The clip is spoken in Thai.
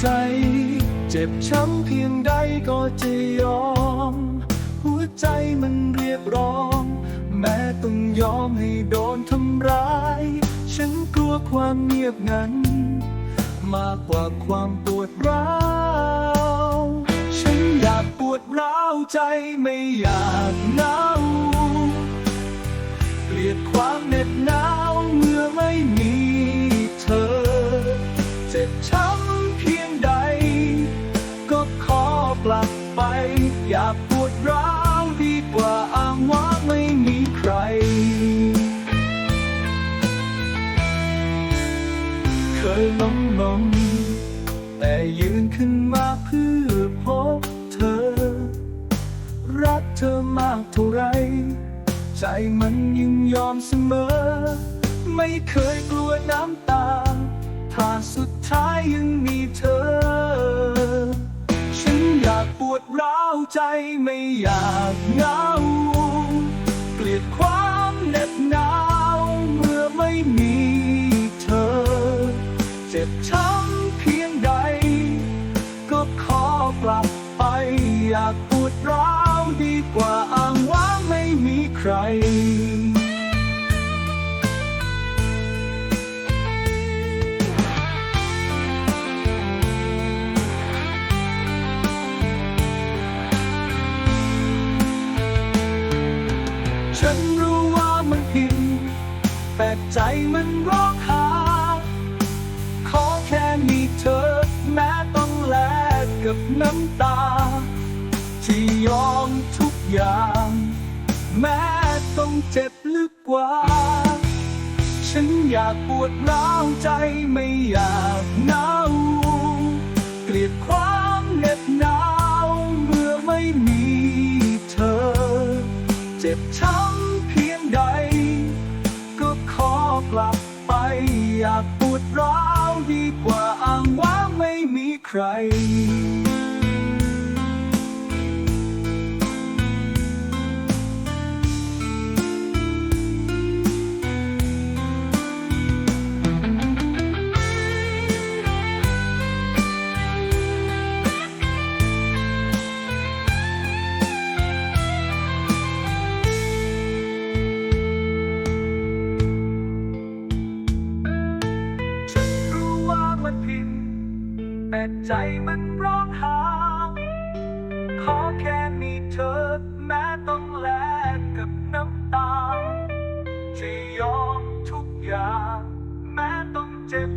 ใจ เจ็บช้ำเพียงใดก็จะยอม หัวใจมันเรียกร้อง แม้ต้องยอมให้โดนทำร้าย ฉันกลัวความเงียบงัน มากกว่าความปวดร้าวฉันอยากปวดร้าวใจไม่อยากเหงาเกลียดความเหน็บหนา ยล้มลง แต่ยืนขึ้นมาเพื่อพบเธอ รักเธอมากเท่าไร ใจมันยังยอมเสมอ ไม่เคยกลัวน้ำตา ถ้าสุดท้ายยังมีเธอ ฉันอยากปวดร้าวใจไม่อยากเหงา เกลียดความเหน็บหนาวเมื่อไม่มี บช้ำเพียงใด ก็ขอกลับไป อยากปวดร้าวดีกว่าอ้างว่างไม่มีใครฉันรู้ว่ามันผิดแต่ใจมันร้องไห้ กับน้ำตา ที่ยอมทุกอย่าง แม้ต้องเจ็บลึกกว่า ฉันอยากปวดร้าวใจไม่อยากหงาเกลียดความเหน็บหนาวเมื่อไม่มีเธอ เจ็บช้ำเพียงใด ก็ขอกลับไปอยากปวดร้าวดีกว่า ใคร ม้ใจมันร้องหา ขอแค่มีเธอ แม้ต้องแลกกับน้ำตา จะยอมทุกอย่าง แม้ต้องเจ็บ